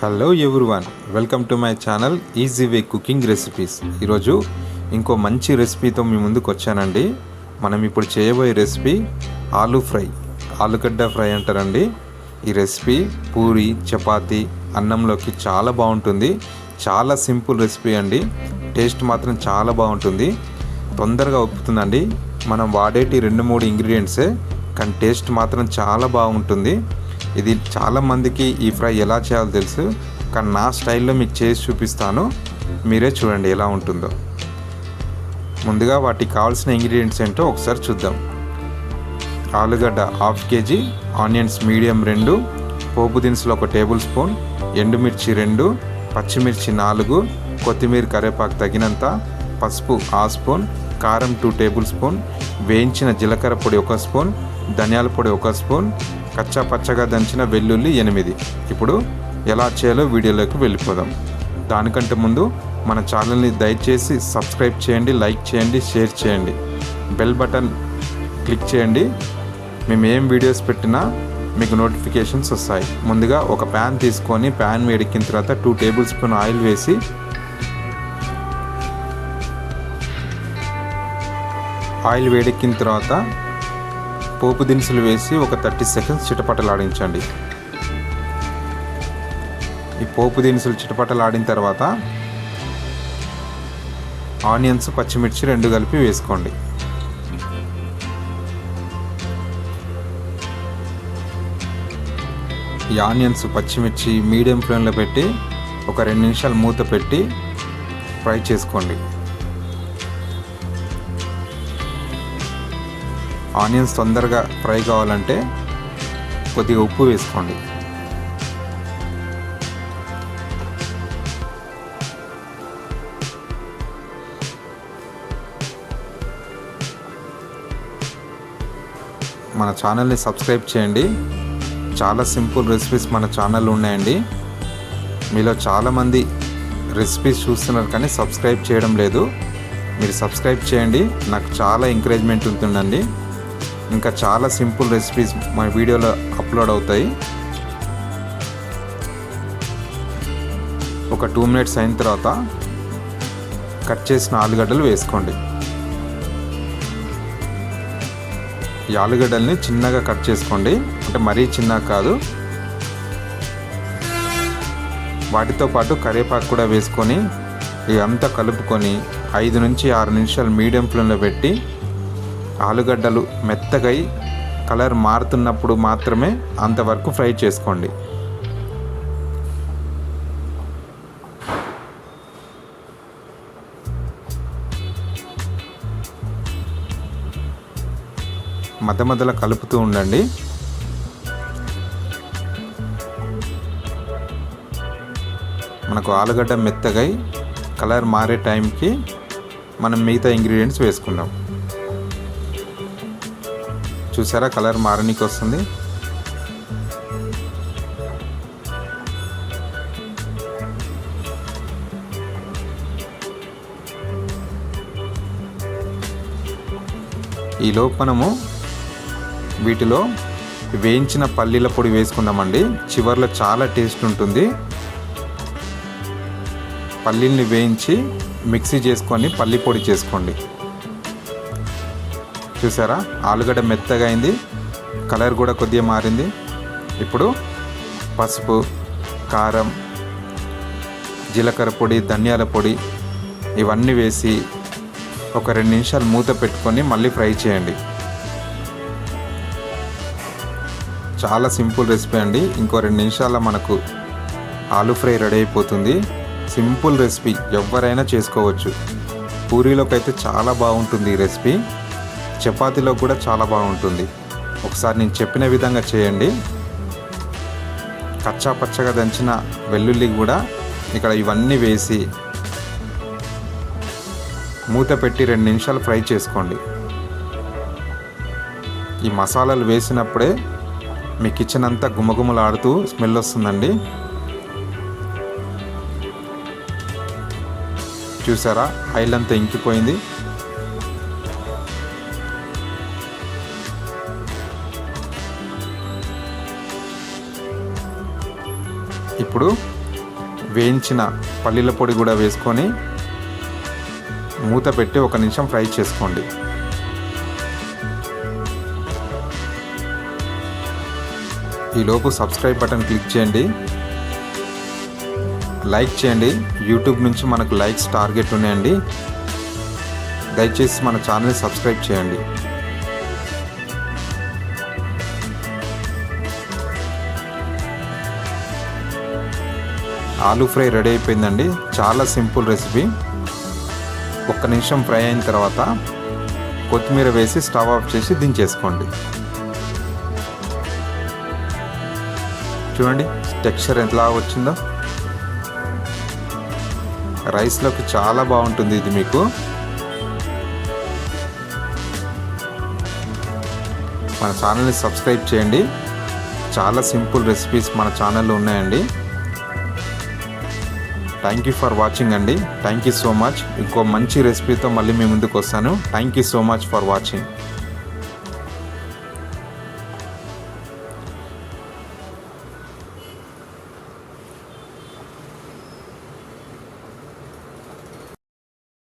Hello everyone welcome to my channel easy way cooking recipes ఈరోజు ఇంకో మంచి రెసిపీతో మీ ముందుకు వచ్చానండి. మనం ఇప్పుడు చేయబోయే రెసిపీ ఆలు ఫ్రై. ఆలుగడ్డ ఫ్రై అంటారండి. ఈ రెసిపీ పూరి చపాతి అన్నంలోకి చాలా బాగుంటుంది. చాలా సింపుల్ రెసిపీ అండి. టేస్ట్ మాత్రం చాలా బాగుంటుంది. తొందరగా ఒప్పుతుందండి మనం వాడేటి రెండు మూడు ఇంగ్రీడియంట్సే కానీ టేస్ట్ మాత్రం చాలా బాగుంటుంది. ఇది చాలా మందికి ఈ ఫ్రై ఎలా చేయాలో తెలుసు కానీ నా స్టైల్లో మీకు చేసి చూపిస్తాను. మీరే చూడండి ఎలా ఉంటుందో. ముందుగా వాటికి కావాల్సిన ఇంగ్రీడియంట్స్ ఏంటో ఒకసారి చూద్దాం. ఆలుగడ్డ హాఫ్ కేజీ ఆనియన్స్ మీడియం రెండు పోపు దినుసులు ఒక టేబుల్ స్పూన్ ఎండుమిర్చి రెండు పచ్చిమిర్చి నాలుగు కొత్తిమీర కరివేపాకు తగినంత పసుపు ఆ స్పూన్ కారం టూ టేబుల్ స్పూన్ వేయించిన జీలకర్ర పొడి ఒక స్పూన్ ధనియాల పొడి ఒక స్పూన్ కచ్చా పచ్చగా దంచిన వెల్లుల్లి ఎనిమిది. ఇప్పుడు ఎలా చేయాలో వీడియోలోకి వెళ్ళిపోదాం. దానికంటే ముందు మన ఛానల్ని దయచేసి సబ్స్క్రైబ్ చేయండి లైక్ చేయండి షేర్ చేయండి. బెల్ బటన్ క్లిక్ చేయండి. మేము ఏం వీడియోస్ పెట్టినా మీకు నోటిఫికేషన్స్ వస్తాయి. ముందుగా ఒక ప్యాన్ తీసుకొని ప్యాన్ వేడెక్కిన తర్వాత టూ టేబుల్ స్పూన్ ఆయిల్ వేసి ఆయిల్ వేడెక్కిన తర్వాత పోపు దినుసులు వేసి ఒక థర్టీ సెకండ్స్ చిటపటలాడించండి. ఈ పోపు దినుసులు చిటపటలాడిన తర్వాత ఆనియన్స్ పచ్చిమిర్చి రెండు కలిపి వేసుకోండి. ఈ ఆనియన్స్ పచ్చిమిర్చి మీడియం ఫ్లేమ్లో పెట్టి ఒక రెండు నిమిషాలు మూత పెట్టి ఫ్రై చేసుకోండి. ఆనియన్స్ తొందరగా ఫ్రై కావాలంటే కొద్దిగా ఉప్పు వేసుకోండి. మన ఛానల్ని సబ్స్క్రైబ్ చేయండి. చాలా సింపుల్ రెసిపీస్ మన ఛానల్లో ఉన్నాయండి. మీలో చాలామంది రెసిపీస్ చూస్తున్నారు కానీ సబ్స్క్రైబ్ చేయడం లేదు. మీరు సబ్స్క్రైబ్ చేయండి. నాకు చాలా ఎంకరేజ్మెంట్ ఉంటుందండి. ఇంకా చాలా సింపుల్ రెసిపీస్ మా వీడియోలో అప్లోడ్ అవుతాయి. ఒక టూ మినిట్స్ అయిన తర్వాత కట్ చేసిన ఆలుగడ్డలు వేసుకోండి. ఈ ఆలుగడ్డల్ని చిన్నగా కట్ చేసుకోండి. అంటే మరీ చిన్న కాదు. వాటితో పాటు కరివేపాకు కూడా వేసుకొని ఇదంతా కలుపుకొని ఐదు నుంచి ఆరు నిమిషాలు మీడియం ఫ్లేమ్లో పెట్టి ఆలుగడ్డలు మెత్తగై కలర్ మారుతున్నప్పుడు మాత్రమే అంతవరకు ఫ్రై చేసుకోండి. మధ్య మధ్యలో కలుపుతూ ఉండండి. మనకు ఆలుగడ్డ మెత్తగై కలర్ మారే టైంకి మనం మిగతా ఇంగ్రీడియంట్స్ వేసుకుందాం. చూసారా? కలర్ మారనీకి వస్తుంది. ఈలోపు మనము వీటిలో వేయించిన పల్లీల పొడి వేసుకుందామండి. చివర్లో చాలా టేస్ట్ ఉంటుంది. పల్లీల్ని వేయించి మిక్సీ చేసుకొని పల్లి పొడి చేసుకోండి. చూసారా? ఆలుగడ్డ మెత్తగా అయింది. కలర్ కూడా కొద్దిగా మారింది. ఇప్పుడు పసుపు కారం జీలకర్ర పొడి ధనియాల పొడి ఇవన్నీ వేసి ఒక రెండు నిమిషాలు మూత పెట్టుకొని మళ్ళీ ఫ్రై చేయండి. చాలా సింపుల్ రెసిపీ అండి. ఇంకో రెండు నిమిషాల్లో మనకు ఆలు ఫ్రై రెడీ అయిపోతుంది. సింపుల్ రెసిపీ ఎవరైనా చేసుకోవచ్చు. పూరీలోకి అయితే చాలా బాగుంటుంది ఈ రెసిపీ. చపాతీలో కూడా చాలా బాగుంటుంది. ఒకసారి నేను చెప్పిన విధంగా చేయండి. కచ్చా పచ్చగా దంచిన వెల్లుల్లి కూడా ఇక్కడ ఇవన్నీ వేసి మూత పెట్టి రెండు నిమిషాలు ఫ్రై చేసుకోండి. ఈ మసాలాలు వేసినప్పుడే మీ కిచెన్ అంతా గుమగుమలాడుతూ స్మెల్ వస్తుందండి. చూసారా? ఆయిల్ అంతా ఇంకిపోయింది. ఇప్పుడు వేయించిన పల్లీల పొడి కూడా వేసుకొని మూత పెట్టి ఒక నిమిషం ఫ్రై చేసుకోండి. ఈలోపు సబ్స్క్రైబ్ బటన్ క్లిక్ చేయండి. లైక్ చేయండి. యూట్యూబ్ నుంచి మనకు లైక్స్ టార్గెట్ ఉన్నాయండి. దయచేసి మన ఛానల్ని సబ్స్క్రైబ్ చేయండి. ఆలూ ఫ్రై రెడీ అయిపోయిందండి. చాలా సింపుల్ రెసిపీ. ఒక్క నిమిషం ఫ్రై అయిన తర్వాత కొత్తిమీర వేసి స్టవ్ ఆఫ్ చేసి దించేసుకోండి. చూడండి టెక్స్చర్ ఎలా వచ్చిందో. రైస్లోకి చాలా బాగుంటుంది ఇది మీకు. మన ఛానల్ని సబ్స్క్రైబ్ చేయండి. చాలా సింపుల్ రెసిపీస్ మన ఛానల్లో ఉన్నాయండి. థ్యాంక్ యూ ఫర్ వాచింగ్ అండి. థ్యాంక్ యూ సో మచ్ ఇంకో మంచి రెసిపీతో మళ్ళీ మీ ముందుకు వస్తాను. Thank you so much for watching